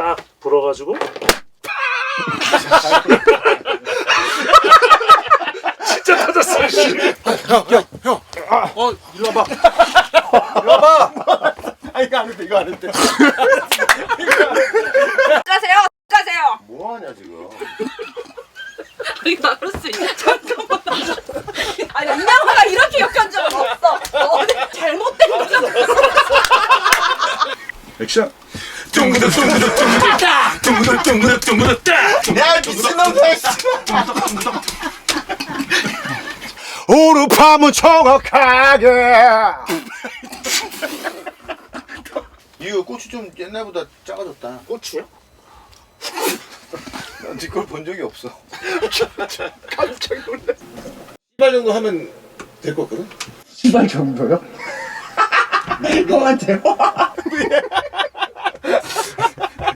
딱 불어가지고 진짜 터졌어. 씨. 어 이리 와봐. 아 이거 안 했대 이거 안 했대 가세요. 가세요. 뭐 하냐 지금 이거 있어. 잠깐만. 아니 인양아가 이렇게 욕한 적은 없어. 어디 잘못된 거죠? 액션. 야 미친놈들 오늘 밤은 정확하게. 이거 고추 좀 옛날보다 작아졌다 고추요? 난네걸 본 적이 없어 깜짝 놀랐어. 이발 정도 하면 될 것 같거든. 시발 정도요? 형한테요?